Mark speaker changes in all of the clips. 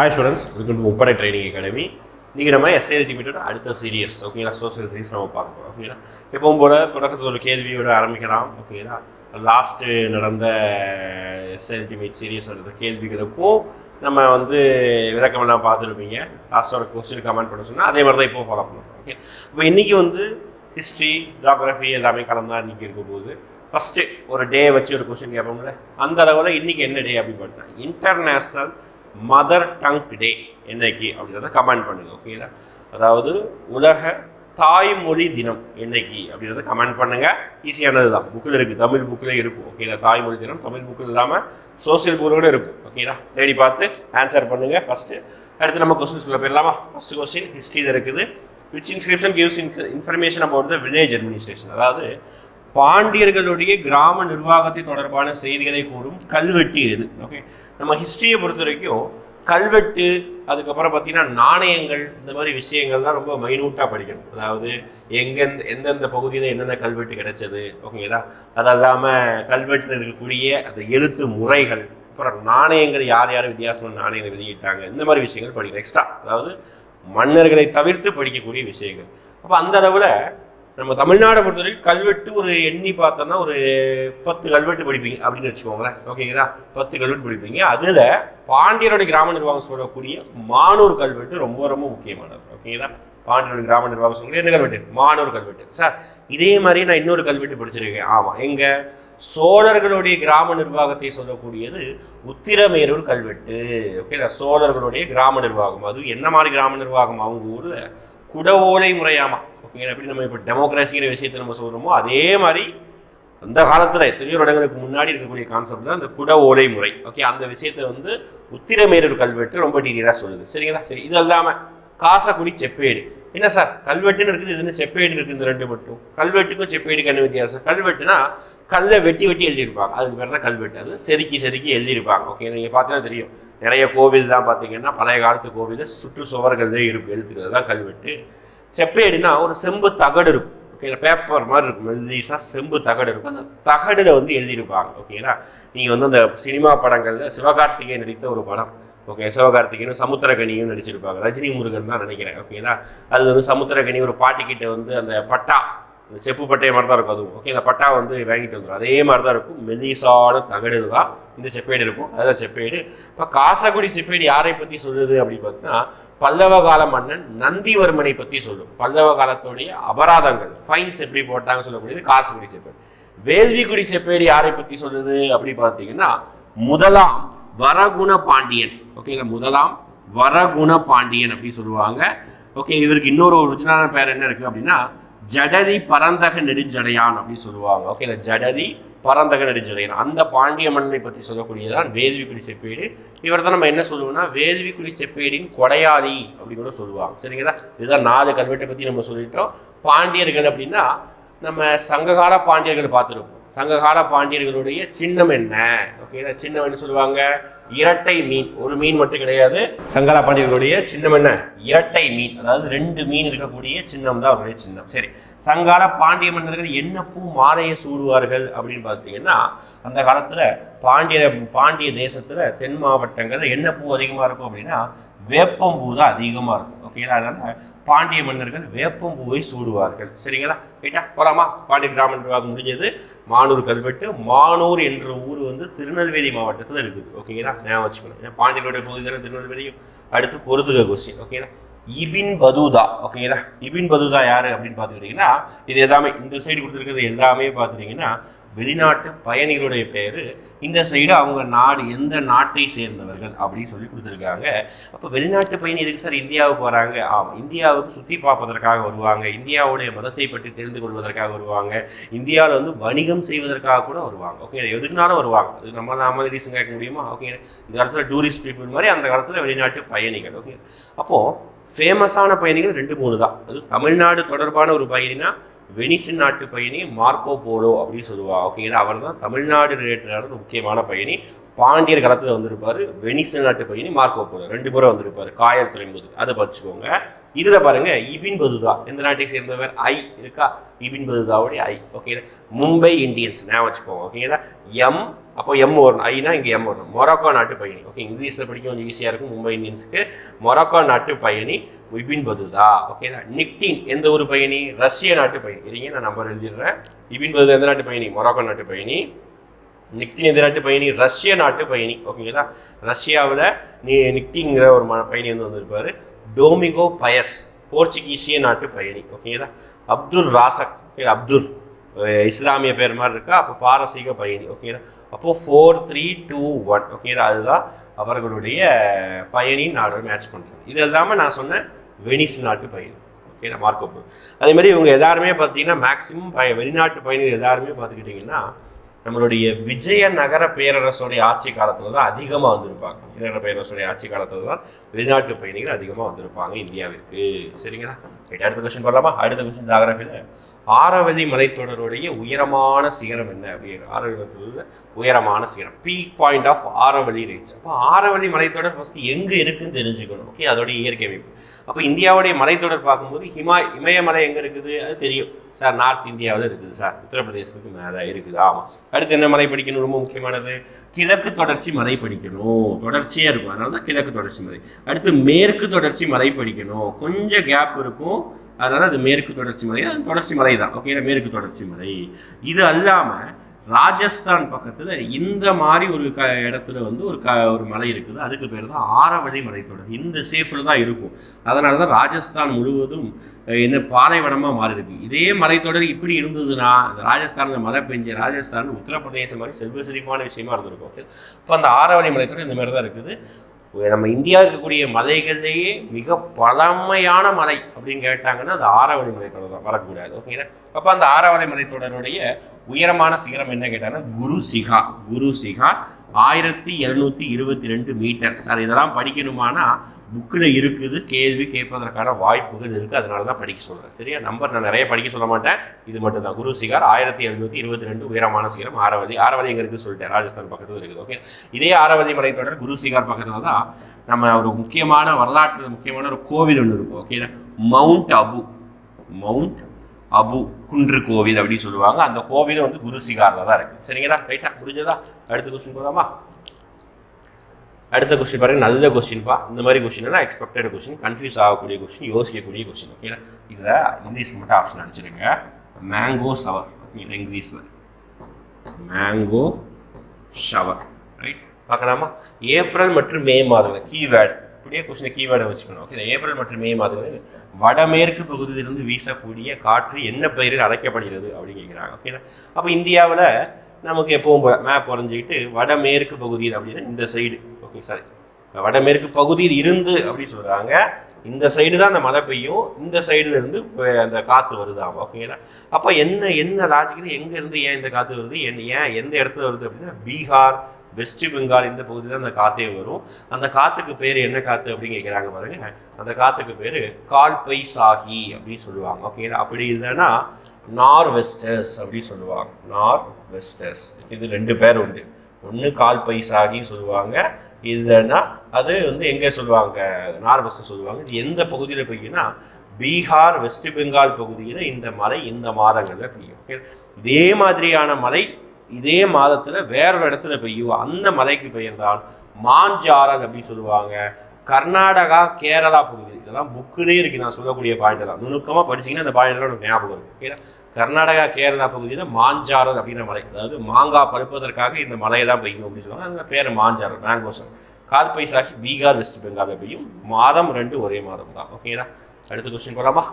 Speaker 1: Hi students welcome to முப்படை training academy இன்றைக்கி நம்ம எஸ்ஐஎல்டி மீட்டோட அடுத்த சீரியஸ் ஓகேங்களா சோசியல் சீரியஸ் நம்ம பார்க்க போகிறோம் ஓகேங்களா எப்பவும் போல தொடக்கத்தில் ஒரு கேள்வியோட ஆரம்பிக்கலாம் ஓகேங்களா லாஸ்ட்டு நடந்த எஸ்ஐஎல்டி மீட் சீரியஸ் நடந்த கேள்விகளுக்கும் நம்ம வந்து விளக்கமெல்லாம் பார்த்துருப்பீங்க. லாஸ்ட்டோட கொஸ்டின் கமெண்ட் பண்ண சொன்னால் அதே மாதிரி தான் இப்போ ஃபாலோ பண்ணுவோம் ஓகே இப்போ இன்றைக்கி வந்து ஹிஸ்ட்ரி ஜாகிரஃபி எல்லாமே கலந்தா இன்றைக்கி இருக்க போகுது. ஃபஸ்ட்டு ஒரு டே வச்சு ஒரு கொஸ்டின் கேட்போம்ல அந்த அளவில் இன்றைக்கி என்ன டே அப்படின்னு பார்த்தீங்கன்னா இன்டர்நேஷ்னல் மதர் டங் டே என்னைக்கு அப்படின்றத கமெண்ட் பண்ணுங்க ஓகேங்களா அதாவது உலக தாய்மொழி தினம் என்னைக்கு அப்படின்றத கமெண்ட் பண்ணுங்க. ஈஸியானது தான் புக்கில் இருக்குது தமிழ் புக்கில் இருக்கும் ஓகேங்களா தாய்மொழி தினம் தமிழ் புக்கில் இல்லாமல் சோசியல் புக்கில் கூட இருக்கும் ஓகேங்களா தேடி பார்த்து ஆன்சர் பண்ணுங்க ஃபஸ்ட்டு அடுத்து நம்ம கொஸ்டின்ஸ்குள்ளே போயிடலாமா? ஃபஸ்ட் கொஸ்டின் ஹிஸ்ட்ரியில் இருக்குது. Which inscription gives information about the village administration அதாவது பாண்டியர்களுடைய கிராம நிர்வாகத்தை தொடர்பான செய்திகளை கூறும் கல்வெட்டு எது ஓகே நம்ம ஹிஸ்ட்ரியை பொறுத்த வரைக்கும் கல்வெட்டு அதுக்கப்புறம் பார்த்தீங்கன்னா நாணயங்கள் இந்த மாதிரி விஷயங்கள் தான் ரொம்ப மைனூட்டாக படிக்கணும். அதாவது எங்கெந்த எந்தெந்த பகுதியில் என்னென்ன கல்வெட்டு கிடைச்சது ஓகேங்களா? அது இல்லாமல் கல்வெட்டில் இருக்கக்கூடிய அந்த எழுத்து முறைகள் அப்புறம் நாணயங்கள் யார் யார் வித்தியாசமான நாணயங்களை வெளியிட்டாங்க இந்த மாதிரி விஷயங்கள் படிக்கணும். எக்ஸ்ட்ரா அதாவது மன்னர்களை தவிர்த்து படிக்கக்கூடிய விஷயங்கள். அப்போ அந்த அளவில் நம்ம தமிழ்நாடை பொறுத்த வரைக்கும் கல்வெட்டு ஒரு எண்ணி பார்த்தோன்னா ஒரு பத்து கல்வெட்டு படிப்பீங்க அப்படின்னு வச்சுக்கோங்களேன். ஓகேங்களா? பத்து கல்வெட்டு படிப்பீங்க. அதில் பாண்டியருடைய கிராம நிர்வாகம் சொல்லக்கூடிய மானூர் கல்வெட்டு ரொம்ப ரொம்ப முக்கியமானது. ஓகேங்களா? பாண்டியருடைய கிராம நிர்வாகம் சொல்லக்கூடிய என்ன கல்வெட்டு? மானூர் கல்வெட்டு. சார் இதே மாதிரி நான் இன்னொரு கல்வெட்டு படிச்சிருக்கேன். ஆமாம் எங்கள் சோழர்களுடைய கிராம நிர்வாகத்தை சொல்லக்கூடியது உத்திரமேரூர் கல்வெட்டு. ஓகேங்களா? சோழர்களுடைய கிராம நிர்வாகம். அது என்ன மாதிரி கிராம நிர்வாகம்? அவங்க ஊரில் குடவோலை முறையாமா. எப்படி நம்ம இப்போ டெமோக்ரஸிங்கிற விஷயத்தை நம்ம சொல்கிறோமோ அதே மாதிரி அந்த காலத்தில் எத்தனையோ வருடங்களுக்கு முன்னாடி இருக்கக்கூடிய கான்செப்ட் தான் அந்த குட ஓலை முறை. ஓகே அந்த விஷயத்தை வந்து உத்திரமேரூர் கல்வெட்டு ரொம்ப டீட்டெயிலாக சொல்லுது. சரிங்களா? சரி இது இல்லாமல் காசக்குடி செப்பேடு. என்ன சார் கல்வெட்டுன்னு இருக்குது இதுன்னு செப்பேடுன்னு செப்பேடு இருக்குது இந்த ரெண்டு மட்டும்? கல்வெட்டுக்கும் செப்பேடுக்கு என்ன வித்தியாசம்? கல்வெட்டுனா கல்லை வெட்டி வெட்டி எழுதியிருப்பாங்க. அதுக்கு பேர் தான் கல்வெட்டு. அது செதுக்கி செதுக்கி எழுதியிருப்பாங்க. ஓகே நீங்கள் பார்த்தீங்கன்னா தெரியும். நிறைய கோவில் தான் பார்த்தீங்கன்னா பழைய காலத்து கோவில் சுற்று சுவர்கள்லேயே இருக்கும் எழுத்துக்கிறது தான் கல்வெட்டு. செப்பேடுனா ஒரு செம்பு தகடு இருக்கும். ஓகே பேப்பர் மாதிரி இருக்கும். மெல்லிஸாக செம்பு தகடு இருக்கும். அந்த தகடில் வந்து எழுதியிருப்பாங்க. ஓகேங்களா நீங்கள் வந்து அந்த சினிமா படங்களில் சிவகார்த்திகேயன் நடித்த ஒரு படம். ஓகே சிவகார்த்திகேயன் சமுத்திரகனியும் நடிச்சிருப்பாங்க. ரஜினி முருகன் தான் நினைக்கிறேன். ஓகேங்களா அது வந்து சமுத்திரகனி ஒரு பாட்டிக்கிட்ட வந்து அந்த பட்டா இந்த செப்பு பட்டையை மாதிரி தான் இருக்கும் அதுவும். ஓகே அந்த பட்டா வந்து வாங்கிட்டு வந்துடும் அதே மாதிரி தான் இருக்கும். மெதிசான தகடு தான் இந்த செப்பேடு இருக்கும். அதுதான் செப்பேடு. இப்போ காசகுடி செப்பேடு யாரை பற்றி சொல்லுது அப்படின்னு பார்த்தீங்கன்னா பல்லவ கால மன்னன் நந்திவர்மனை பற்றி சொல்லும். பல்லவ காலத்துடைய அபராதங்கள் ஃபைன்ஸ் எப்படி போட்டாங்க சொல்லக்கூடியது காசகுடி செப்பேடு. வேள்விக்குடி செப்பேடு யாரை பற்றி சொல்லுது அப்படின்னு பார்த்தீங்கன்னா முதலாம் வரகுண பாண்டியன். ஓகேங்களா முதலாம் வரகுண பாண்டியன் அப்படின்னு சொல்லுவாங்க. ஓகே இவருக்கு இன்னொரு ஒரிஜினலான பேர் என்ன இருக்குது அப்படின்னா ஜடதி பரந்தக நெடுஞ்சடையான் அப்படின்னு சொல்லுவாங்க. ஓகே இந்த ஜடதி பரந்தக நெடுஞ்சடையான். அந்த பாண்டிய மன்னனை பற்றி சொல்லக்கூடியதான் வேள்விக்குடி செப்பேடு. இவர் தான் நம்ம என்ன சொல்லுவோம்னா வேள்விக்குடி செப்பேடின் கொடையாளி அப்படின்னு கூட சொல்லுவாங்க. சரிங்களா? இதுதான் நாலு கல்வெட்டை பற்றி நம்ம சொல்லிட்டோம். பாண்டியர்கள் அப்படின்னா நம்ம சங்ககால பாண்டியர்கள் பார்த்துருப்போம். சங்ககால பாண்டியர்களுடைய சின்னம் என்ன? ஓகே சின்னம் என்ன சொல்லுவாங்க? இரட்டை மீன். ஒரு மீன் மட்டும் கிடையாது. சங்ககால பாண்டியர்களுடைய சின்னம் என்ன? இரட்டை மீன். அதாவது ரெண்டு மீன் இருக்கக்கூடிய சின்னம் தான் அவருடைய சின்னம். சரி. சங்கால பாண்டிய மன்னர்கள் என்ன பூ மாலையை சூடுவார்கள் அப்படின்னு பார்த்தீங்கன்னா அந்த காலத்தில் பாண்டிய பாண்டிய தேசத்தில் தென் மாவட்டங்களில் என்ன பூ அதிகமாக இருக்கும் அப்படின்னா வேப்பம்பூ தான் அதிகமாக இருக்கும். ஓகேங்களா அதனால் பாண்டிய மன்னர்கள் வேப்பம் பூவை சூடுவார்கள். சரிங்களா? ரைட்டா போலாமா? பாண்டிய கிராம நிர்வாகம் முடிஞ்சது. மானூர் கல்வெட்டு மானூர் என்ற ஊர் வந்து திருநெல்வேலி மாவட்டத்தில் இருக்குது. ஓகேங்களா? ஞாபகம் வச்சுக்கணும். ஏன்னா பாண்டியர்களுடைய பகுதி தானே திருநெல்வேலியும்? அடுத்து பொருத்துக கொஸ்டின் ஓகேங்களா? Ibn Battuta. ஓகேங்களா? இபின் பதூதா யாரு அப்படின்னு பார்த்துக்கிட்டிங்கன்னா இது எல்லாமே இந்த சைடு கொடுத்துருக்கிறது எல்லாமே பார்த்துட்டிங்கன்னா வெளிநாட்டு பயணிகளுடைய பேர் இந்த சைடு அவங்க நாடு எந்த நாட்டை சேர்ந்தவர்கள் அப்படின்னு சொல்லி கொடுத்துருக்காங்க. அப்போ வெளிநாட்டு பயணி எதுக்கு சார் இந்தியாவுக்கு வராங்க? ஆமாம் இந்தியாவுக்கு சுற்றி பார்ப்பதற்காக வருவாங்க. இந்தியாவுடைய மதத்தை பற்றி தெரிந்து கொள்வதற்காக வருவாங்க. இந்தியாவில் வந்து வணிகம் செய்வதற்காக கூட வருவாங்க. ஓகே எதுக்குனாலும் வருவாங்க. அது நம்ம நாம ரீசன் கேட்க முடியுமா? ஓகே இந்த காலத்தில் டூரிஸ்ட் பீப்புள் மாதிரி அந்த காலத்தில் வெளிநாட்டு பயணிகள். ஓகே அப்போது ஃபேமஸான பயணிகள் ரெண்டு மூணு தான். அது தமிழ்நாடு தொடர்பான ஒரு பயணினா வெனிசின் நாட்டு பயணி மார்க்கோ போலோ அப்படின்னு சொல்லுவாங்க ஓகேங்களா அவர் தான் தமிழ்நாடு ரிலேட்டடான ஒரு முக்கியமான பயணி. பாண்டியர் காலத்தில் வந்திருப்பார். வெனிசின் நாட்டு பயணி மார்க்கோ போலோ. ரெண்டு பேரும் வந்திருப்பார். காயல் துறைமுகத்துக்கு. அதை படிச்சுக்கோங்க. இதில் பாருங்க இபின் பதுதா. எந்த நாட்டை சேர்ந்தவர்? ஐ இருக்கா? இபின் பதுதாவுடைய ஐ. ஓகே மும்பை இந்தியன்ஸ் நான் வச்சுக்கோங்க ஓகேங்களா எம் அப்போ எம் வரணும் ஐனா இங்கே எம் வரணும் மொராக்கோ நாட்டு பயணி. ஓகே இங்கிலீஷில் படிக்க கொஞ்சம் ஈஸியாக இருக்கும் மும்பை இந்தியன்ஸுக்கு. மொராக்கோ நாட்டு பயணி இபின் பதுதா. ஓகேங்களா நிக்டின் எந்த ஒரு பயணி? ரஷ்ய நாட்டு பயணி. இல்லைங்க நான் நம்பர் எழுதிடுறேன். இபின் பதுதா எந்த நாட்டு பயணி? மொராக்கோ நாட்டு பயணி. நிக்டின் எதிராட்டு நாட்டு பயணி ரஷ்ய நாட்டு பயணி. ஓகேங்களா ரஷ்யாவில் நீ நிக்டிங்கிற ஒரு ம பயணி வந்து வந்திருப்பார். டோமிகோ பயஸ் போர்ச்சுகீசிய நாட்டு பயணி. ஓகேங்களா அப்துல் ராசக் அப்துல். இஸ்லாமிய பேர் மாதிரி இருக்கா? அப்போ பாரசீக பயணி. ஓகேங்களா அப்போது ஃபோர் த்ரீ டூ ஒன் ஓகேங்களா அதுதான் அவர்களுடைய பயணி நாடு மேட்ச் பண்ணுறது இது இல்லாமல் நான் சொன்னேன் வெனிஸ் நாட்டு பயணி. ஓகே நான் மார்க் அதே மாதிரி இவங்க எல்லாருமே பார்த்தீங்கன்னா மேக்ஸிமம் பய வெளிநாட்டு பயணிகள் எல்லாருமே பார்த்துக்கிட்டிங்கன்னா நம்மளுடைய விஜயநகர பேரரசுடைய ஆட்சி காலத்தில் தான் அதிகமாக வந்திருப்பாங்க. விஜயநகர பேரரசுடைய ஆட்சி காலத்தில் தான் வெளிநாட்டு பயணிகள் அதிகமாக வந்திருப்பாங்க இந்தியாவிற்கு. சரிங்களா? அடுத்த கொஸ்டின் பண்ணலாமா அடுத்த கொஸ்டின் ஜாகிரபியில் ஆரவதி மலைத்தொடருடைய உயரமான சிகரம் என்ன? அப்படின்னு ஆரவதி உயரமான சிகரம். Peak point of Aravalli range அப்போ ஆரவலி மலைத்தொடர் ஃபஸ்ட்டு எங்கே இருக்குன்னு தெரிஞ்சுக்கணும். ஓகே அதோடைய இயற்கை அமைப்பு. அப்போ இந்தியாவுடைய மலைத்தொடர் பார்க்கும்போது ஹிமா இமயமலை எங்கே இருக்குது? அது தெரியும். சார் நார்த் இந்தியாவில் இருக்குது சார். உத்தரப்பிரதேசத்துக்கு மேலே இருக்குது. ஆமாம் அடுத்து என்ன மலை படிக்கணும்? ரொம்ப முக்கியமானது கிழக்கு தொடர்ச்சி மலை படிக்கணும். தொடர்ச்சியாக இருக்கும். அதனால தான் கிழக்கு தொடர்ச்சி மலை. அடுத்து மேற்கு தொடர்ச்சி மலை படிக்கணும். கொஞ்சம் கேப் இருக்கும். அதனால் அது மேற்கு தொடர்ச்சி மலை. அது தொடர்ச்சி மலை தான். ஓகே மேற்கு தொடர்ச்சி மலை. இது அல்லாமல் ராஜஸ்தான் பக்கத்தில் இந்த மாதிரி ஒரு க இடத்துல வந்து ஒரு க ஒரு மலை இருக்குது. அதுக்கு பேர் தான் ஆரவழி மலைத்தொடர். இந்த சேஃபில் தான் இருக்கும். அதனால தான் ராஜஸ்தான் முழுவதும் என்ன பாலைவனமாக மாறி இருக்கு இதே மலைத்தொடர் இப்படி இருந்ததுன்னா அந்த ராஜஸ்தானில் மழை பெஞ்ச ராஜஸ்தான் உத்தரப்பிரதேசம் மாதிரி செல்வ செழிப்பான விஷயமா இருந்திருக்கும். ஓகே? இப்போ அந்த ஆரவழி மலைத்தொடர் இந்த மாதிரி தான் இருக்குது. நம்ம இந்தியா இருக்கக்கூடிய மலைகள்லேயே மிக பழமையான மலை அப்படின்னு கேட்டாங்கன்னா அது ஆரவழி மலைத்தொடர் தான். வரக்கூடாது ஓகேங்களா? அப்போ அந்த ஆரவழி மலைத்தொடருடைய உயரமான சிகரம் என்ன கேட்டாங்கன்னா குரு சிகா. குரு சிகா ஆயிரத்தி எழுநூற்றி இருபத்தி ரெண்டு மீட்டர் சார் இதெல்லாம் படிக்கணுமானா புக்கில் இருக்குது கேள்வி கேட்பதற்கான வாய்ப்புகள் இருக்குது அதனால தான் படிக்க சொல்கிறேன் சரியா? நம்பர் நான் நிறைய படிக்க சொல்ல மாட்டேன். இது மட்டும் தான் குரு சிகார் ஆயிரத்தி எழுநூற்றி இருபத்தி ரெண்டு உயரமான சிகரம் ஆரவதி. ஆரவதி எங்கே இருக்குன்னு சொல்லிட்டேன். ராஜஸ்தான் பக்கத்தில் இருக்குது ஓகே இதே ஆரவதி மலைத்தொடர் குரு சிகார் பக்கத்தில் தான் நம்ம ஒரு முக்கியமான வரலாற்று முக்கியமான ஒரு கோவில் ஒன்று இருக்கும் okay Mount Abu. Mount Abu குன்று கோவில் அப்படின்னு சொல்லுவாங்க. அந்த கோவிலும் வந்து குரு சிகாரில் தான் இருக்குது சரிங்களா? ரைட்டா புரிஞ்சதா? அடுத்த கொஸ்டின் போதாமா அடுத்த கொஸ்டின் பாருங்க. நல்ல கொஸ்டின்ப்பா இந்த மாதிரி கொஸ்டின் தான் எக்ஸ்பெக்டட் கொஸ்டின் கன்ஃபியூஸ் ஆகக்கூடிய கொஸ்டின் யோசிக்கக்கூடிய கொஸ்டின் ஓகேங்களா இதில் இங்கிலீஷ் மட்டும் ஆப்ஷன் அடிச்சிருங்க மேங்கோ சவர் ஓகேங்களா இங்கிலீஷில். மேங்கோ ஷவர் ரைட் பார்க்கலாமா? ஏப்ரல் மற்றும் மே மாதங்கள். கீவேர்டு இப்படியே கொஸ்டின் கீவேர்டை வச்சுக்கணும். ஓகே ஏப்ரல் மற்றும் மே மாதங்கள் வடமேற்கு பகுதியிலிருந்து வீசக்கூடிய காற்று என்ன பெயரில் அழைக்கப்படுகிறது அப்படின்னு கேட்குறாங்க. ஓகேங்களா அப்போ இந்தியாவில் நமக்கு எப்பவும் மேப் வரைஞ்சிக்கிட்டு வடமேற்கு பகுதியில் அப்படின்னா இந்த சைடு ஓகே சாரி வடமேற்கு பகுதியில் இருந்து அப்படின்னு சொல்கிறாங்க இந்த சைடு தான் அந்த மழை பெய்யும். இந்த சைடுல இருந்து அந்த காற்று வருதாம் ஓகேங்களா அப்போ என்ன என்ன லாஜிக்கில் எங்கேருந்து ஏன் இந்த காற்று வருது? என் ஏன் எந்த இடத்துல வருது அப்படின்னா பீகார் வெஸ்ட் பெங்கால் இந்த பகுதி தான் அந்த காற்றே வரும். அந்த காற்றுக்கு பேர் என்ன காற்று அப்படின்னு கேட்குறாங்க பாருங்க. அந்த காற்றுக்கு பேர் கால்பை சாகி அப்படின்னு சொல்லுவாங்க. ஓகேங்களா அப்படி இல்லைன்னா நார் வெஸ்டர்ஸ் அப்படின்னு சொல்லுவாங்க. நார் வெஸ்டர்ஸ் இது ரெண்டு பேர் உண்டு. ஒன்று கால் பைசாகின்னு சொல்லுவாங்க. இல்லைன்னா அது வந்து எங்கே சொல்லுவாங்க? நார்வெஸ்ட் சொல்லுவாங்க. இது எந்த பகுதியில் பெய்யும்னா பீகார் வெஸ்ட் பெங்கால் பகுதியில் இந்த மழை இந்த மாதங்களில் பெய்யும். இதே மாதிரியான மழை இதே மாதத்தில் வேறொரு இடத்துல பெய்யும். அந்த மலைக்கு பெயர்ந்தால் தான் மாஞ்சாரல் அப்படின்னு சொல்லுவாங்க. கர்நாடகா கேரளா பகுதி. இதெல்லாம் புக்குலேயே இருக்குது நான் சொல்லக்கூடிய பாயிண்ட் எல்லாம். நுணுக்கமாக படிச்சிங்கன்னா அந்த பாயிண்ட்லாம் ஞாபகம் இருக்கும் ஓகேங்களா கர்நாடகா கேரளா பகுதியில் மாஞ்சாரர் அப்படின்ற மலை. அதாவது மாங்காய் பழுப்பதற்காக இந்த மலையெல்லாம் பெய்யும் அப்படின்னு சொல்லுவாங்க. அந்த பேர் மாஞ்சாரர் மேங்கோசர் கால் பைசாக்கி பீகார் வெஸ்ட் பெங்காலில் பெய்யும். மாதம் ரெண்டு ஒரே மாதம் தான். ஓகேங்களா அடுத்த கொஸ்டின் போகலாமா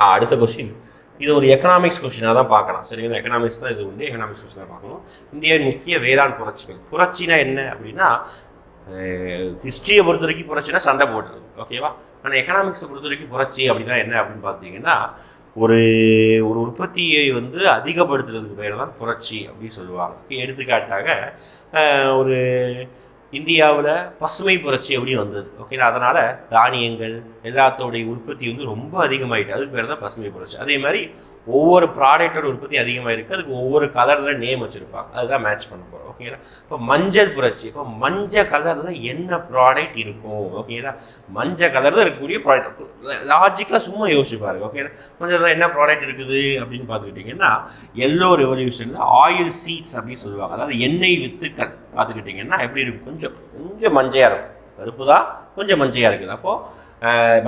Speaker 1: ஆ அடுத்த கொஸ்டின் இது ஒரு எக்கனாமிக்ஸ் கொஸ்டினாக தான் பார்க்கலாம். சரிங்களா எக்கனாமிக்ஸ் தான் இது உண்டு. எக்கனாமிக்ஸ் கொஸ்டினாக பார்க்கணும் இந்தியாவின் முக்கிய வேளாண் புரட்சிகள். புரட்சினா என்ன அப்படின்னா ஹிஸ்ட்ரியை பொறுத்த வரைக்கும் புரட்சினா சண்டை போடுறது. ஓகேவா ஆனால் எக்கனாமிக்ஸை பொறுத்த வரைக்கும் புரட்சி அப்படின்னா என்ன அப்படின்னு பார்த்தீங்கன்னா ஒரு ஒரு உற்பத்தியை வந்து அதிகப்படுத்துறதுக்கு பேர் தான் புரட்சி அப்படின்னு சொல்லுவாங்க. எடுத்துக்காட்டாக ஒரு இந்தியாவில் பசுமை புரட்சி அப்படின்னு வந்தது. ஓகேங்களா அதனால் தானியங்கள் எல்லாத்தோடைய உற்பத்தி வந்து ரொம்ப அதிகமாகிட்டு அதுக்கு பேர் தான் பசுமை புரட்சி. அதே மாதிரி ஒவ்வொரு ப்ராடக்டோட உற்பத்தி அதிகமாக இருக்குது அதுக்கு ஒவ்வொரு கலரில் நேம் வச்சுருப்பாங்க. அதுதான் மேட்ச் பண்ண போகிறோம் ஓகேங்களா இப்போ மஞ்சள் புரட்சி. இப்போ மஞ்சள் கலரில் என்ன ப்ராடக்ட் இருக்கும் ஓகேங்களா மஞ்சள் கலரில் இருக்கக்கூடிய ப்ராடக்ட் லாஜிக்காக சும்மா யோசிச்சு பாருங்க. ஓகேங்களா மஞ்சள் என்ன ப்ராடக்ட் இருக்குது அப்படின்னு பார்த்துக்கிட்டிங்கன்னா எல்லோ ரெவல்யூஷனில் ஆயில் சீட்ஸ் அப்படின்னு சொல்லுவாங்க. அதாவது எண்ணெய் வித்துக்கள் பார்த்துக்கிட்டிங்கன்னா எப்படி இருக்கும்? கொஞ்சம் கொஞ்சம் மஞ்சையாக இருக்கும். கருப்பு தான் கொஞ்சம் மஞ்சையாக இருக்குது. அப்போது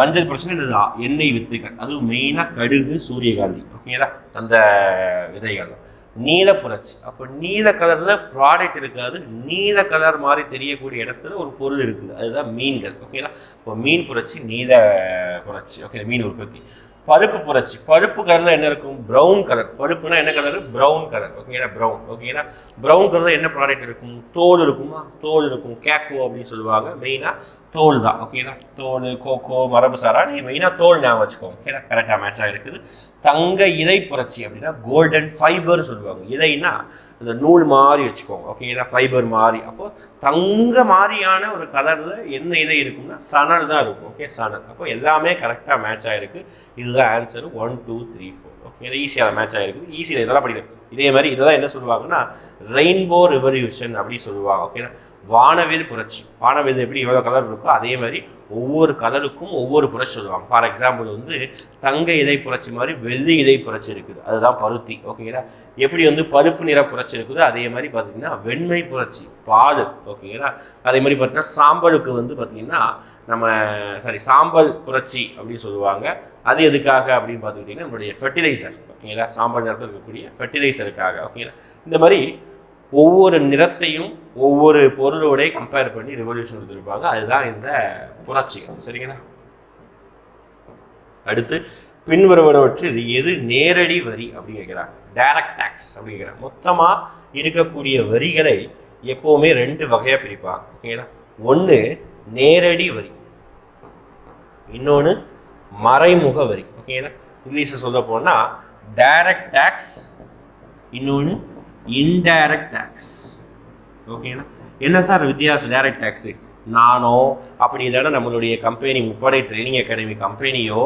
Speaker 1: மஞ்சள் பிரச்சனை எண்ணெய் வித்துக்கள். அதுவும் மெயினாக கடுகு சூரியகாந்தி. ஓகேங்களா அந்த விதைகள். நீல புரட்சி. அப்போ நீல கலரில் ப்ராடக்ட் இருக்காது. நீல கலர் மாதிரி தெரியக்கூடிய இடத்துல ஒரு பொருள் இருக்குது. அதுதான் மீன்கள். ஓகேங்களா இப்போ மீன் புரட்சி நீல புரட்சி. ஓகே மீன் உற்பத்தி. பழுப்பு புரட்சி. பழுப்பு கலரில் என்ன இருக்கும்? ப்ரௌன் கலர் பழுப்புனா என்ன கலர் ப்ரௌன் கலர் ஓகேங்களா ப்ரௌன் ஓகேங்களா ப்ரௌன் கலரில் என்ன ப்ராடக்ட் இருக்கும்? தோல் இருக்குமா? தோல் இருக்கும். கேக்கோ அப்படின்னு சொல்லுவாங்க. மெயினாக தோல் தான். ஓகேங்களா தோல் கோகோ மரபு சாரா நீங்கள் மெயினாக தோல் ஞாபகம் வச்சுக்கோங்க. ஓகேங்களா கரெக்டாக மேட்ச் ஆகிருக்குது தங்க இலை புரட்சி அப்படின்னா கோல்டன் ஃபைபர் சொல்லுவாங்க. இலைன்னா இந்த நூல் மாதிரி வச்சுக்கோங்க. ஓகேங்களா ஃபைபர் மாதிரி. அப்போது தங்க மாதிரியான ஒரு கலரில் என்ன இதை இருக்கும்னா சணல் தான் இருக்கும். ஓகே சணல். அப்போ எல்லாமே கரெக்டாக மேட்ச் ஆகிருக்கு இதுதான் answer one two three four okay ஈஸியாக மேட்ச் ஆகிருக்குது ஈஸியாக இதெல்லாம் படிக்கிறேன் இதே மாதிரி இதெல்லாம் என்ன சொல்லுவாங்கன்னா ரெயின்போ ரெவல்யூஷன் அப்படின்னு சொல்லுவாங்க. ஓகேனா வானவில் புரட்சி. வானவில் எப்படி எவ்வளோ கலர் இருக்கோ அதே மாதிரி ஒவ்வொரு கலருக்கும் ஒவ்வொரு புரட்சி சொல்லுவாங்க. ஃபார் எக்ஸாம்பிள் வந்து தங்க இதை புரட்சி மாதிரி வெள்ளி இதை புரட்சி இருக்குது. அதுதான் பருத்தி. ஓகேங்களா? எப்படி வந்து பருப்பு நிற புரட்சி இருக்குதோ அதே மாதிரி பார்த்தீங்கன்னா வெண்மை புரட்சி பால். ஓகேங்களா? அதே மாதிரி பார்த்தீங்கன்னா சாம்பலுக்கு வந்து பார்த்தீங்கன்னா நம்ம சாரி சாம்பல் புரட்சி அப்படின்னு சொல்லுவாங்க. அது எதுக்காக அப்படின்னு பார்த்துக்கிட்டிங்கன்னா நம்மளுடைய ஃபெர்டிலைசர் ஓகேங்களா? சாம்பல் நிறத்தில் இருக்கக்கூடிய ஃபெர்டிலைசருக்காக ஓகேங்களா? இந்த மாதிரி ஒவ்வொரு நிறத்தையும் ஒவ்வொரு பொருளோடய கம்பேர் பண்ணி ரெவல்யூஷன் கொடுத்துருப்பாங்க அதுதான் இந்த புரட்சிகள் சரிங்களா? அடுத்து பின்வருவனவற்றில் எது நேரடி வரி அப்படிங்கிறாங்க கேட்குறாங்க. டைரக்ட் டேக்ஸ் அப்படின்னு கேட்குறாங்க. மொத்தமாக இருக்கக்கூடிய வரிகளை எப்போவுமே ரெண்டு வகையாக பிரிப்பாங்க. ஓகேங்களா ஒன்று நேரடி வரி. இன்னொன்று மறைமுக வரி. ஓகேங்களா இங்கிலீஷில் சொல்ல போனால் டைரக்ட் டேக்ஸ் இன்னொன்று இன்டைரக்ட் டேக்ஸ் ஓகேங்களா என்ன சார் வித்தியாசம்? டைரக்ட் டேக்ஸு நானோ அப்படி இல்லைன்னா நம்மளுடைய கம்பெனி முப்படை ட்ரைனிங் அகாடமி கம்பெனியோ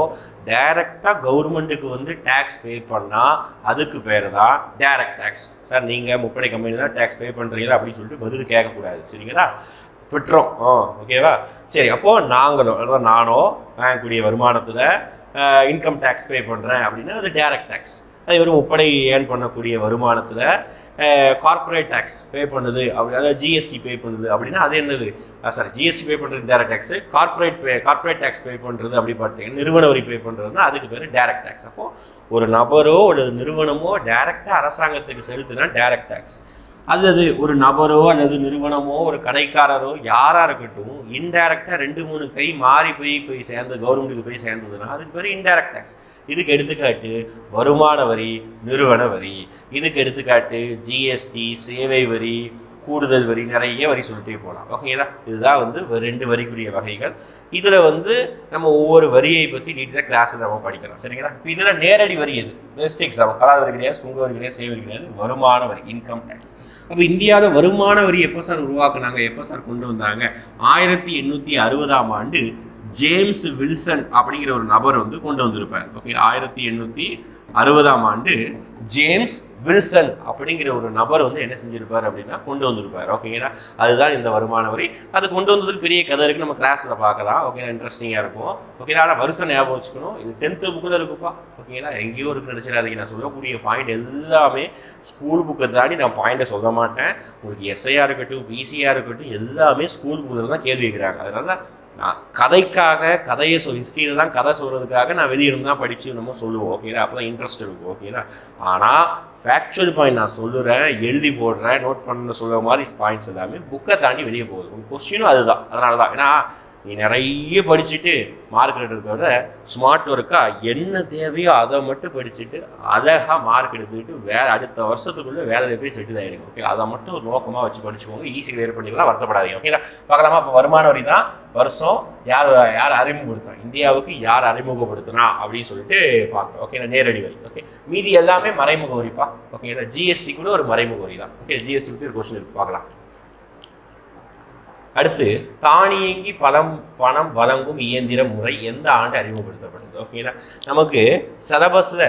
Speaker 1: டைரெக்டாக கவர்மெண்ட்டுக்கு வந்து டேக்ஸ் பே பண்ணால் அதுக்கு பேர் தான் டைரக்ட் டேக்ஸ் சார் நீங்கள் முப்படை கம்பெனி தான் டேக்ஸ் பே பண்ணுறீங்களா அப்படின்னு சொல்லிட்டு பதில் கேட்கக்கூடாது. சரிங்களா? விட்டுறோம் ஆ ஓகேவா சரி அப்போது நாங்களும் அதாவது நானோ வாங்கக்கூடிய வருமானத்தில் இன்கம் டேக்ஸ் பே பண்ணுறேன் அப்படின்னா அது டைரக்ட் டேக்ஸ் அதே வெறும் முப்படை ஏர்ன் பண்ணக்கூடிய வருமானத்தில் கார்ப்பரேட் டேக்ஸ் பே பண்ணுது. அப்படி அதாவது ஜிஎஸ்டி பே பண்ணுது. அப்படின்னா அது என்னது? சாரி ஜிஎஸ்டி பே பண்ணுறது direct tax corporate pay corporate tax pay பண்ணுறது அப்படி பார்த்தீங்கன்னா நிறுவன வரி பே பண்ணுறதுனா அதுக்கு பேர் டேரக்ட் டேக்ஸ் அப்போது ஒரு நபரோ ஒரு நிறுவனமோ டேரெக்டாக அரசாங்கத்துக்கு செலுத்தினா டேரக்ட் டேக்ஸ் அல்லது ஒரு நபரோ அல்லது நிறுவனமோ ஒரு கடைக்காரரோ யாராக இருக்கட்டும் இன்டைரக்டாக ரெண்டு மூணு கை மாறி போய் போய் சேர்ந்து கவர்மெண்ட்டுக்கு போய் சேர்ந்ததுன்னா அதுக்கு பேர் இன்டைரக்ட் டேக்ஸ் இதுக்கு எடுத்துக்காட்டு வருமான வரி நிறுவன வரி. இதுக்கு எடுத்துக்காட்டு ஜிஎஸ்டி சேவை வரி கூடுதல் வரி நிறைய வரி சொல்லிட்டே போகலாம். ஓகேங்களா? இதுதான் வந்து ரெண்டு வரிக்குரிய வகைகள். இதில் வந்து நம்ம ஒவ்வொரு வரியை பற்றி நீட்டாக கிளாஸில் நம்ம படிக்கலாம். சரிங்களா? இப்போ இதில் நேரடி வரி எது? பெஸ்ட் எக்ஸாம் கலா வரி கிடையாது சுங்க வரி கிடையாது சேவை கிடையாது வருமான வரி இன்கம் டேக்ஸ் அப்போ இந்தியாவில் வருமான வரி எப்போ சார் உருவாக்குனாங்க? எப்போ சார் கொண்டு வந்தாங்க? ஆயிரத்தி எண்ணூற்றி அறுபதாம் ஆண்டு ஜேம்ஸ் வில்சன் அப்படிங்கிற ஒரு நபர் வந்து கொண்டு வந்திருப்பார். ஓகே ஆயிரத்தி எண்ணூற்றி அறுபதாம் ஆண்டு ஜேம்ஸ் வில்சன் அப்படிங்கிற ஒரு நபர் வந்து என்ன செஞ்சிருப்பார் அப்படின்னா கொண்டு வந்திருப்பார். ஓகேங்களா அதுதான் இந்த வருமான வரி. அது கொண்டு வந்ததுக்கு பெரிய கதை இருக்குது நம்ம கிளாஸில் பார்க்கலாம். ஓகேங்களா இன்ட்ரெஸ்டிங்காக இருக்கும். ஓகேங்களா ஆனால் வருஷம் ஞாபகம் வச்சுக்கணும். இது டென்த்து புக்கில் இருக்குப்பா ஓகேங்களா எங்கேயோ இருக்கு நினச்சிடாதீங்க. நான் சொல்லக்கூடிய பாயிண்ட் எல்லாமே ஸ்கூல் புக்கை தாண்டி நான் பாயிண்ட்டை சொல்ல மாட்டேன். உங்களுக்கு எஸ்ஐயாக இருக்கட்டும் பிசியாக இருக்கட்டும் எல்லாமே ஸ்கூல் புக்கில் தான் கேள்வி கேட்குறாங்க. அதனால நான் கதைக்காக கதையை சொல் ஹிஸ்ட்ரியில் தான் கதை சொல்கிறதுக்காக நான் வெளியிருந்து தான் படித்து நம்ம சொல்லுவோம். ஓகேங்களா அப்போ தான் இன்ட்ரெஸ்ட் இருக்கும். ஓகேங்களா ஆனால் ஃபேக்சுவல் பாயிண்ட் நான் சொல்லுறேன் எழுதி போடுறேன் நோட் பண்ண சொல்கிற மாதிரி பாயிண்ட்ஸ் எல்லாமே புக்கை தாண்டி வெளியே போகுது. உங்கள் கொஸ்டினும் அதுதான். அதனால தான் ஏன்னா நீ நிறைய படிச்சுட்டு மார்க் எடுக்கிறத ஸ்மார்ட் ஒர்க்காக என்ன தேவையோ அதை மட்டும் படிச்சுட்டு அழகாக மார்க் எடுத்துக்கிட்டு வேலை அடுத்த வருஷத்துக்குள்ளே வேலையில் போய் செட்டில் ஆகிடுங்க ஓகே அதை மட்டும் ஒரு நோக்கமாக வச்சு படிச்சுக்கோங்க. ஈஸி கிளியர் பண்ணிக்கலாம் வருத்தப்படாதீங்க ஓகேங்களா பார்க்கலாமா? இப்போ வருமான வரி தான் வருஷம் யார் யார் அறிமுகப்படுத்துனா இந்தியாவுக்கு யார் அறிமுகப்படுத்தினா அப்படின்னு சொல்லிட்டு பார்க்குறோம் ஓகே நேரடி வரி ஓகே மீதி எல்லாமே மறைமுக வரிப்பா ஓகே ஜிஎஸ்டி கூட ஒரு மறைமுக வரி தான் ஓகே ஜிஎஸ்டி பற்றி ஒரு கொஸ்டின் இருக்குது பார்க்கலாம். அடுத்து தானியங்கி பலம் பணம் வழங்கும் இயந்திர முறை எந்த ஆண்டு அறிமுகப்படுத்தப்படுது ஓகேங்களா நமக்கு சிலபஸில்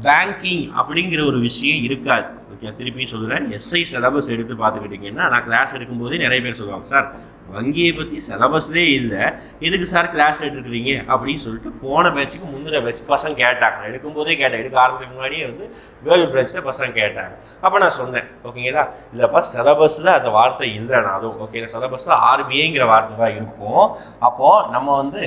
Speaker 1: பேங்கிங் அப்படிங்கிற ஒரு விஷயம் இருக்காது. ஓகே திருப்பியும் சொல்கிறேன் எஸ்ஐ சிலபஸ் எடுத்து பார்த்துக்கிட்டிங்கன்னா நான் கிளாஸ் எடுக்கும்போதே நிறைய பேர் சொல்லுவாங்க சார் வங்கியை பற்றி சிலபஸ்லேயே இல்லை. எதுக்கு சார் கிளாஸ் எடுத்துருக்குறீங்க? அப்படின்னு சொல்லிட்டு போன பேச்சுக்கு முந்தின பேட்ச் பசங்க கேட்டாங்க. நான் எடுக்கும்போதே கேட்டேன். எடுக்க ஆரம்பிக்க முன்னாடியே வந்து கேர்ள் பிரான்ச்சில் பசங்க கேட்டாங்க. அப்போ நான் சொன்னேன். ஓகேங்களா இல்லைப்பா சிலபஸில் அந்த வார்த்தை இல்லைனாலும் ஓகே சிலபஸில் ஆர்பிஐங்கிற வார்த்தை தான் இருக்கும். அப்போது நம்ம வந்து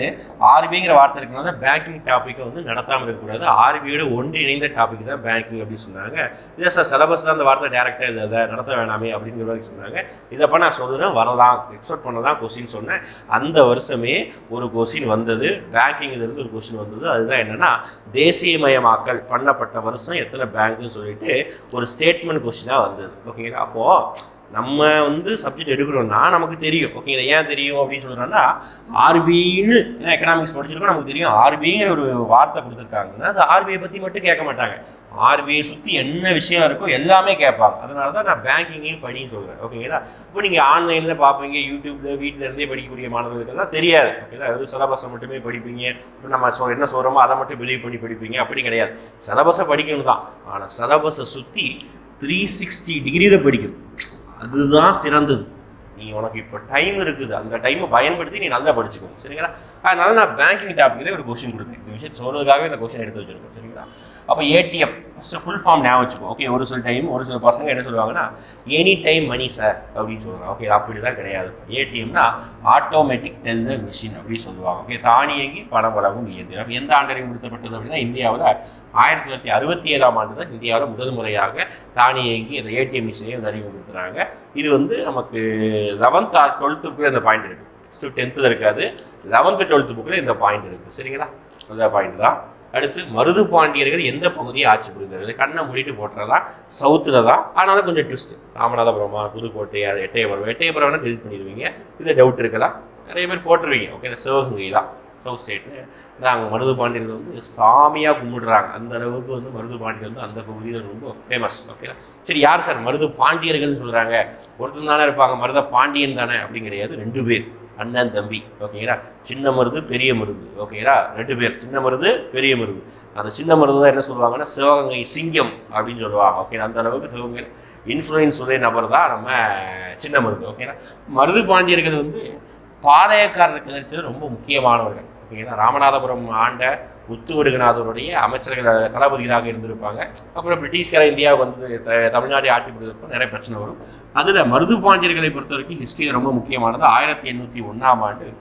Speaker 1: ஆர்பிஐங்கிற வார்த்தை இருக்கிறனால பேங்கிங் டாப்பிக்கை வந்து நடத்தாமல் இருக்கக்கூடாது ஆர்பிஐயோட ஒன்றிணைந்த டாபிக் தான் பேங்கிங் அப்படின்னு சொன்னாங்க. இல்லை சார் சிலபஸில் அந்த வார்த்தை டேரெக்டாக இல்லை இதை நடத்த வேணாமே அப்படிங்கிற மாதிரி சொன்னாங்க. இதப்போ நான் சொல்கிறேன் வரலாம். எக்ஸ்பெக்ட் பண்ணதான் கொஸ்டின் சொன்னேன். அந்த வருஷமே ஒரு கொஸ்டின் வந்தது. பேங்கிங்லேருந்து ஒரு கொஸ்டின் வந்தது. அதுதான் என்னென்னா தேசியமயமாக்கல் பண்ணப்பட்ட வருஷம் எத்தனை பேங்க்குன்னு சொல்லிட்டு ஒரு ஸ்டேட்மெண்ட் கொஸ்டினாக வந்தது. ஓகேங்களா அப்போது நம்ம வந்து சப்ஜெக்ட் எடுக்கணும்னா நமக்கு தெரியும். ஓகேங்களா ஏன் தெரியும் அப்படின்னு சொல்கிறோன்னா ஆர்பிஐன்னு எக்கனாமிக்ஸ் படிச்சிருக்கோம் நமக்கு தெரியும். ஆர்பிஐங்கிற ஒரு வார்த்தை கொடுத்துருக்காங்கன்னா அது ஆர்பிஐ பற்றி மட்டும் கேட்க மாட்டாங்க. ஆர்பிஐ சுற்றி என்ன விஷயம் இருக்கோ எல்லாமே கேட்பாங்க. அதனால தான் நான் பேங்கிங்கையும் படின்னு சொல்கிறேன் ஓகேங்களா இப்போ நீங்கள் ஆன்லைனில் பார்ப்பீங்க யூடியூப்பில் வீட்டில் இருந்தே படிக்கக்கூடிய மாணவர்களுக்கெல்லாம் தெரியாது. ஓகேங்களா அது சிலபஸை மட்டுமே படிப்பீங்க. இப்போ நம்ம சொ என்ன சொல்கிறோமோ அதை மட்டும் பிலீவ் பண்ணி படிப்பீங்க. அப்படி கிடையாது. சிலபஸை படிக்கணும் தான் ஆனால் சிலபஸை சுற்றி த்ரீ சிக்ஸ்டி டிகிரியில் படிக்கணும். அதுதான் சிறந்தது. நீ உனக்கு இப்போ டைம் இருக்குது. அந்த டைமை பயன்படுத்தி நீ நல்லா படிச்சுக்கோ. சரிங்களா? அதனால நான் பேங்கிங் டாப்பிக்கில் ஒரு கொஸ்டின் கொடுத்தேன். இந்த விஷயம் சொல்றதுக்காகவே இந்த கொஸ்டின் எடுத்து வச்சிருக்கோம். சரிங்களா? அப்போ ஏடிஎம் ஃபஸ்ட்டு ஃபுல் ஃபார்ம் ஞாபகம் வச்சுக்கோ. ஓகே ஒரு சில டைம் ஒரு சில பசங்க என்ன சொல்லுவாங்கன்னா எனி டைம் மணி சார் அப்படின்னு சொல்லுவாங்க. ஓகே அப்படி தான் கிடையாது ஏடிஎம்னா ஆட்டோமேட்டிக் டெல்லர் மிஷின் அப்படின்னு சொல்லுவாங்க. ஓகே தானியங்கி பணம் வழங்கும் இயந்திரம். எந்த ஆண்டரையும் கொடுத்தப்பட்டது அப்படின்னா இந்தியாவில் ஆயிரத்தி தொள்ளாயிரத்தி அறுபத்தி ஏழாம் ஆண்டு தான் இந்தியாவில் முதல் முறையாக தானியங்கி அந்த ஏடிஎம் மிஷினையும் வந்து அறிமுகப்படுத்துகிறாங்க இது வந்து நமக்கு லெவன்த் ஆர் டுவெல்த்து புக்கில் இந்த பாயிண்ட் இருக்குது ஃபஸ்ட்டு டென்த்தில் இருக்காது. லெவன்த்து டுவெல்த்து புக்கில் இந்த பாயிண்ட் இருக்குது சரிங்களா? அந்த பாயிண்ட் தான். அடுத்து மருது பாண்டியர்கள் எந்த பகுதியை ஆட்சி புரிந்தார்கள் கண்ணை மூடிட்டு போட்டுறதா? சவுத்தில் தான். ஆனாலும் கொஞ்சம் ட்விஸ்ட் ராமநாதபுரமா புதுக்கோட்டை அது எட்டயபுரம் வேணால் டெலிட் பண்ணிடுவீங்க. இதில் டவுட் இருக்கலாம் நிறைய பேர் போட்டுருவீங்க. ஓகே சிவகங்கை தான். சவுத் ஸ்டேட்டு அங்கே மருது பாண்டியர்கள் வந்து சாமியாக கும்பிடுறாங்க. அந்த அளவுக்கு வந்து மருது பாண்டியர் வந்து அந்த பகுதியில் ரொம்ப ஃபேமஸ் ஓகேனா சரி யார் சார்? மருது பாண்டியர்கள்னு சொல்கிறாங்க ஒருத்தர் தானே இருப்பாங்க. மருத பாண்டியன் தானே அப்படின்னு கிடையாது. ரெண்டு பேர். அண்ணன் தம்பி ஓகேங்களா சின்ன மருது பெரிய மருது ஓகேங்களா ரெண்டு பேர். சின்ன மருது பெரிய மருது. அந்த சின்ன மருது தான் என்ன சொல்லுவாங்கன்னா சிவகங்கை சிங்கம் அப்படின்னு சொல்லுவாங்க ஓகே அந்த அளவுக்கு சிவகங்கை இன்ஃப்ளூயன்ஸ் உடைய நபர் தான் நம்ம சின்ன மருது ஓகேங்களா மருது பாண்டியர்கள் வந்து பாளையக்காரர் கிளர்ச்சியில் ரொம்ப முக்கியமானவர்கள். ஓகேங்களா? ராமநாதபுரம் ஆண்ட முத்துவடுகநாதருடைய அமைச்சர்கள் தளபதிகளாக இருந்திருப்பாங்க. அப்புறம் பிரிட்டிஷ்கார இந்தியாவுக்கு வந்து த- தமிழ்நாடு ஆட்சி புரிந்தப்போ நிறைய பிரச்சனை வரும். அதில் மருது பாண்டியர்களை பொறுத்த வரைக்கும் ஹிஸ்ட்ரி ரொம்ப முக்கியமானது. ஆயிரத்தி எண்ணூற்றி ஒன்றாம் ஆண்டு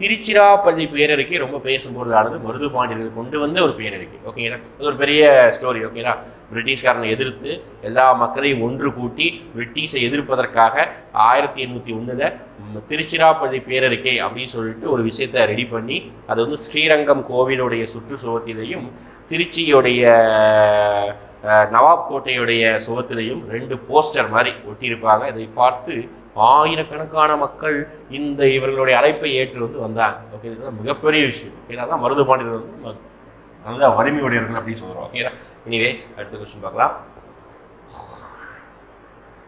Speaker 1: திருச்சிராப்பள்ளி பேரறிக்கை ரொம்ப பேசும்போதானது மருது பாண்டியர்கள் கொண்டு வந்த ஒரு பேரறிக்கை. ஓகேங்களா அது ஒரு பெரிய ஸ்டோரி ஓகேங்களா பிரிட்டிஷ்காரனை எதிர்த்து எல்லா மக்களையும் ஒன்று கூட்டி பிரிட்டிஷை எதிர்ப்பதற்காக ஆயிரத்தி எண்ணூற்றி ஒன்றில் திருச்சிராப்பள்ளி பேரறிக்கை அப்படின்னு சொல்லிட்டு ஒரு விஷயத்தை ரெடி பண்ணி அது வந்து ஸ்ரீரங்கம் கோவிலுடைய சுற்றுச்சுவத்திலையும் திருச்சியுடைய நவாப் கோட்டையுடைய சுவத்திலையும் ரெண்டு போஸ்டர் மாதிரி ஒட்டியிருப்பாங்க. இதை பார்த்து ஆயிரக்கணக்கான மக்கள் இந்த இவர்களுடைய அழைப்பை ஏற்று வந்து வந்தாங்க ஓகே இதுதான் மிகப்பெரிய விஷயம். ஓகே தான் மருது பாண்டியர்கள் வந்து ம- நல்ல வலிமையுடையவர்கள் அப்படின்னு சொல்கிறோம் ஓகேடா இனிவே அடுத்த கொஸ்டின் பார்க்கலாம்.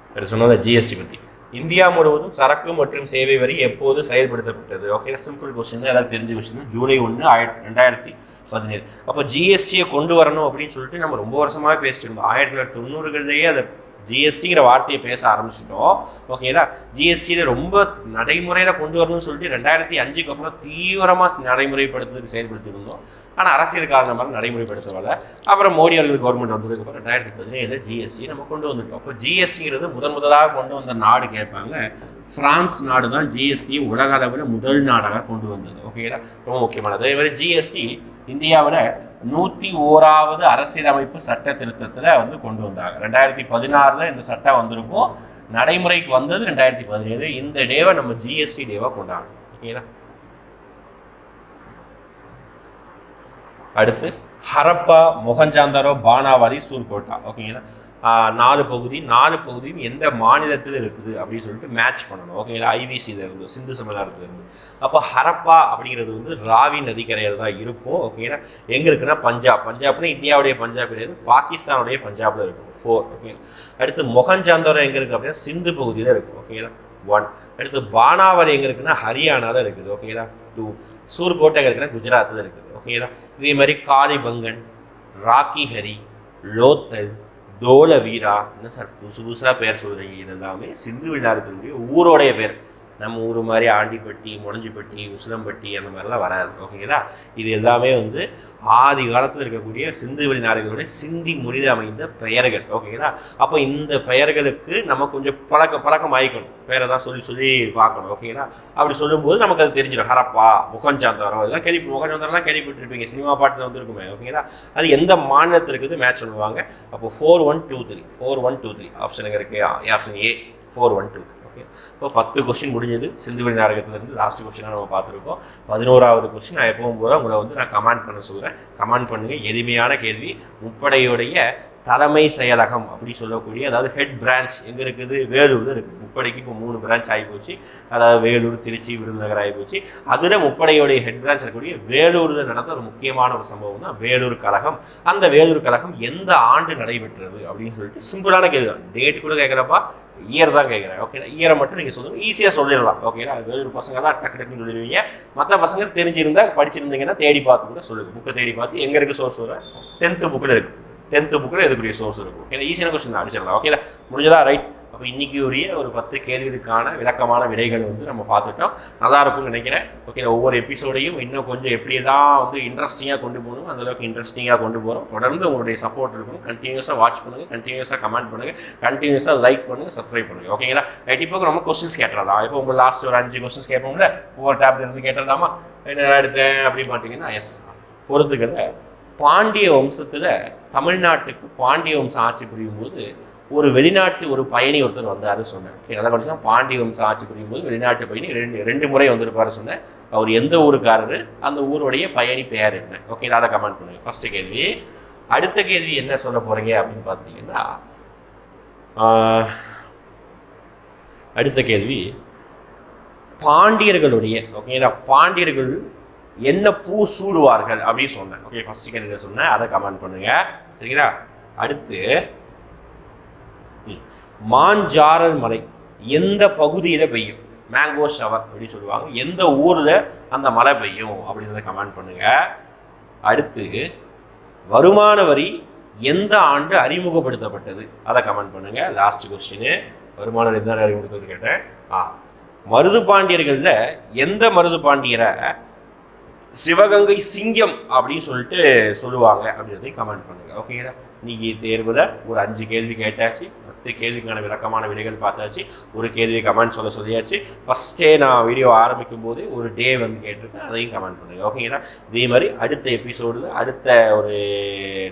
Speaker 1: அடுத்து சொன்னது ஜிஎஸ்டி பற்றி இந்தியா முழுவதும் சரக்கு மற்றும் சேவை வரி எப்போது செயல்படுத்தப்பட்டது? ஓகே சிம்பிள் கொஸ்டின் தான் தெரிஞ்ச கொஸ்டின் ஜூலை ஒன்று ஆயிரத்தி ரெண்டாயிரத்தி பதினேழு. அப்போ ஜிஎஸ்டியை கொண்டு வரணும் அப்படின்னு சொல்லிட்டு நம்ம ரொம்ப வருஷமாக பேசிட்டு இருந்தோம். ஆயிரத்தி தொள்ளாயிரத்தி தொண்ணூறுகளிலேயே அதை ஜிஎஸ்டிங்கிற வார்த்தையை பேச ஆரம்பிச்சிட்டோம். ஓகேங்களா ஜிஎஸ்டியில் ரொம்ப நடைமுறையில் கொண்டு வரணும்னு சொல்லிட்டு ரெண்டாயிரத்தி அஞ்சுக்கு அப்புறம் தீவிரமாக நடைமுறைப்படுத்துறதுக்கு செயல்படுத்தி இருந்தோம் ஆனால் அரசியல் காரணமாக நடைமுறைப்படுத்தவில்லை அப்புறம் மோடி அவர்கள் கவர்மெண்ட் வந்ததுக்கு அப்புறம் ரெண்டாயிரத்தி பதினேழு ஜிஎஸ்டி நம்ம கொண்டு வந்திருக்கோம் அப்போ ஜிஎஸ்டிங்கிறது முதன் முதலாக கொண்டு வந்த நாடு கேட்பாங்க. ஃப்ரான்ஸ் நாடு தான் ஜிஎஸ்டி உலக அளவில் முதல் நாடாக கொண்டு வந்தது. ஓகேங்களா ரொம்ப முக்கியமானது. அதே மாதிரி ஜிஎஸ்டி இந்தியாவில் நூற்றி ஓராவது அரசியலமைப்பு சட்ட திருத்தத்தில் வந்து கொண்டு வந்தாங்க. ரெண்டாயிரத்தி பதினாறில் இந்த சட்டம் வந்திருக்கும். நடைமுறைக்கு வந்தது ரெண்டாயிரத்தி பதினேழு. இந்த டேவை நம்ம ஜிஎஸ்டி டேவாக கொண்டாடணும் ஓகேங்களா? அடுத்து ஹரப்பா மொஹஞ்சாந்தரோ பானாவாதி சூர்கோட்டா. ஓகேங்களா நாலு பகுதி நாலு பகுதியும் எந்த மாநிலத்தில் இருக்குது அப்படின்னு சொல்லிட்டு மேட்ச் பண்ணணும். ஓகேங்களா ஐவிசியில் இருந்து சிந்து சமதாரத்தில் இருந்து. அப்போ ஹரப்பா அப்படிங்கிறது வந்து ராவி நதிக்கரையில் தான் இருக்கும். ஓகேங்களா எங்கே இருக்குன்னா பஞ்சாப். பஞ்சாப்னா இந்தியாவுடைய பஞ்சாப் கிடையாது. பாகிஸ்தானுடைய பஞ்சாபில் இருக்கும். ஃபோர் ஓகேங்களா அடுத்து மொஹஞ்சாந்தரோ எங்கே இருக்குது அப்படின்னா சிந்து பகுதியில் இருக்கும் ஓகேங்களா ஒன் அடுத்து பானாவரி எங்கே இருக்குன்னா ஹரியானாவில் இருக்குது ஓகேங்களா டூ சூர்கோட்டை எங்கே இருக்குன்னா குஜராத்தில் இருக்குது ஓகேங்களா இதே மாதிரி காளிபங்கன் ராக்கி ஹரி லோத்தல் தோல வீரா என்ன சார் புதுசு புதுசாக பேர் சொல்கிறீங்க இதெல்லாமே சிந்து விளையாடுறதுடைய ஊரோடைய பேர். நம்ம ஊர் மாதிரி ஆண்டிப்பட்டி முடஞ்சிப்பட்டி உசிலம்பட்டி அந்த மாதிரிலாம் வராது ஓகேங்களா இது எல்லாமே வந்து ஆதி காலத்தில் இருக்கக்கூடிய சிந்து வெளிநாடுகளுடைய சிந்தி மொழியில் அமைந்த பெயர்கள் ஓகேங்களா அப்போ இந்த பெயர்களுக்கு நம்ம கொஞ்சம் பழக்க பழக்கம் ஆகிக்கணும் பேரை தான் சொல்லி சொல்லி பார்க்கணும் ஓகேங்களா அப்படி சொல்லும்போது நமக்கு அது தெரிஞ்சிடும். ஹரப்பா முகஞ்சாந்தரம் இதெல்லாம் கேள்வி முகஞ்சாந்தரம்லாம் கேள்விப்பட்டிருப்பீங்க. சினிமா பாட்டில் வந்துருக்குமே ஓகேங்களா அது எந்த மாநிலத்திற்கு மேட்ச் சொல்லுவாங்க. அப்போ four one two three four one two three option எங்கே இருக்குது option A four one two three okay இப்போ பத்து கொஸ்டின் முடிஞ்சது. சிந்துவெளி நாடகத்துலேருந்து லாஸ்ட் கொஸ்டினாக நம்ம பார்த்துருக்கோம். பதினோராவது கொஸ்டின் நான் எப்பவும் போதும் உங்களை வந்து நான் கமெண்ட் பண்ண சொல்கிறேன் கமெண்ட் பண்ணுங்கள் எளிமையான கேள்வி. முப்படையுடைய தலைமை செயலகம் அப்படின்னு சொல்லக்கூடிய அதாவது ஹெட் பிரான்ச் எங்கே இருக்குது? வேலூரில் இருக்குது. முப்படைக்கு இப்போ மூணு பிரான்ச் ஆகி போச்சு. அதாவது வேலூர் திருச்சி விருதுநகர் ஆகி போச்சு. அதில் முப்படையுடைய ஹெட் பிரான்ச் இருக்கக்கூடிய வேலூரில் நடந்த ஒரு முக்கியமான ஒரு சம்பவம் தான் வேலூர் கழகம். அந்த வேலூர் கழகம் எந்த ஆண்டு நடைபெற்றது அப்படின்னு சொல்லிட்டு சிம்பிளான கேள்வி தான் டேட் கூட கேட்குறப்பா இயர் தான் கேட்குறேன். ஓகே இயரை மட்டும் நீங்கள் சொல்லுங்கள் ஈஸியாக சொல்லிடலாம். ஓகேங்களா வேலூர் பசங்க தான் டக்கு டக்குன்னு சொல்லிடுவீங்க. மற்ற பசங்க தெரிஞ்சிருந்தா படிச்சிருந்தீங்கன்னா தேடி பார்த்து கூட சொல்லுங்கள் புக்கை தேடி பார்த்து எங்கே இருக்குது சோர்ஸ் சொல்கிறேன் டென்த்து புக்கில் இருக்குது டென்த்து புக்கில் இதுக்குரிய சோர்ஸ் இருக்கும். ஓகே ஈஸியான கொஸ்டின் தான் அடிச்சிடலாம். ஓகேல முடிஞ்சதா? ரைட் அப்போ இன்னைக்கு உரிய ஒரு பத்து கேள்விக்கான விளக்கமான விடைகள் வந்து நம்ம பார்த்துட்டோம். நல்லா இருக்கும்னு நினைக்கிறேன். ஓகே ஒவ்வொரு எபிசோடையும் இன்னும் கொஞ்சம் எப்படி தான் வந்து இன்ட்ரெஸ்டிங்காக கொண்டு போகணும் அந்தளவுக்கு இன்ட்ரெஸ்டிங்காக கொண்டு போகிறோம் தொடர்ந்து உங்களுடைய சப்போர்ட் இருக்கும் கண்டினியூஸாக வாட்ச் பண்ணுங்கள் கண்டினியூஸாக கமெண்ட் பண்ணுங்கள் கண்டினியூஸாக லைக் பண்ணுங்கள் சப்ஸ்கிரைப் பண்ணுங்கள் ஓகேங்களா ரைட் இப்போ நம்ம கொஸ்டின்ஸ் கேட்டுறலாம் இப்போ உங்கள் லாஸ்ட் ஒரு அஞ்சு கொஸ்டின்ஸ் கேட்போம்ல? ஒவ்வொரு டேப்லேருந்து கேட்டுடலாமா? என்ன எடுத்தேன் அப்படின்னு பார்த்தீங்கன்னா எஸ் பொறுத்துக்கல பாண்டிய வம்சத்தில் தமிழ்நாட்டுக்கு பாண்டிய வம்சம் ஆட்சி புரியும் போது ஒரு வெளிநாட்டு ஒரு பயணி ஒருத்தர் வந்தார் சொன்னேன் நல்லா படிச்சா பாண்டிய வம்சம் ஆட்சி புரியும் போது வெளிநாட்டு பயணி ரெண்டு ரெண்டு முறை வந்திருப்பாரு சொன்னேன் அவர் எந்த ஊருக்காரரு அந்த ஊருடைய பயணி பெயர் என்ன? ஓகே அதை கமெண்ட் பண்ணுங்க. ஃபர்ஸ்ட் கேள்வி. அடுத்த கேள்வி என்ன சொல்ல போகிறீங்க அப்படின்னு பார்த்தீங்கன்னா அடுத்த கேள்வி. பாண்டியர்களுடைய ஓகேங்களா? பாண்டியர்கள் என்ன பூ சூடுவார்கள் அப்படின்னு சொன்னேன் ஓகே ஃபர்ஸ்ட் கேள்வி சொன்னேன்? அதை கமெண்ட் பண்ணுங்க. சரிங்களா? அடுத்து ம், மாஞ்சாரல் மலை எந்த பகுதியில் பெய்யும்? மேங்கோ ஷவர் அப்படின்னு சொல்லுவாங்க. எந்த ஊரில் அந்த மழை பெய்யும்? அப்படின்றத கமெண்ட் பண்ணுங்க. அடுத்து வருமான வரி எந்த ஆண்டு அறிமுகப்படுத்தப்பட்டது? அதை கமெண்ட் பண்ணுங்க. லாஸ்ட் கொஸ்டின் வருமான வரி தான் ஆண்டு கேட்டேன். ஆ மருது பாண்டியர்களில் எந்த மருது பாண்டியரை சிவகங்கை சிங்கம் அப்படின்னு சொல்லிட்டு சொல்லுவாங்க அப்படின்றதையும் கமெண்ட் பண்ணுங்க. ஓகேங்களா நீங்கள் தேர்வில் ஒரு அஞ்சு கேள்வி கேட்டாச்சு பத்து கேள்விக்கான விளக்கமான விடைகள் பார்த்தாச்சு ஒரு கேள்வி கமெண்ட் சொல்ல சொல்லியாச்சு. ஃபஸ்ட்டே நான் வீடியோ ஆரம்பிக்கும் போது ஒரு டே வந்து கேட்டிருக்கேன் அதையும் கமெண்ட் பண்ணுங்க. ஓகேங்களா இதே மாதிரி அடுத்த எபிசோடு அடுத்த ஒரு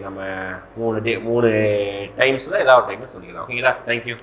Speaker 1: நம்ம மூணு டே மூணு டைம்ஸில் ஏதாவது டைமில் சொல்லிக்கலாம் ஓகேங்களா தேங்க்யூ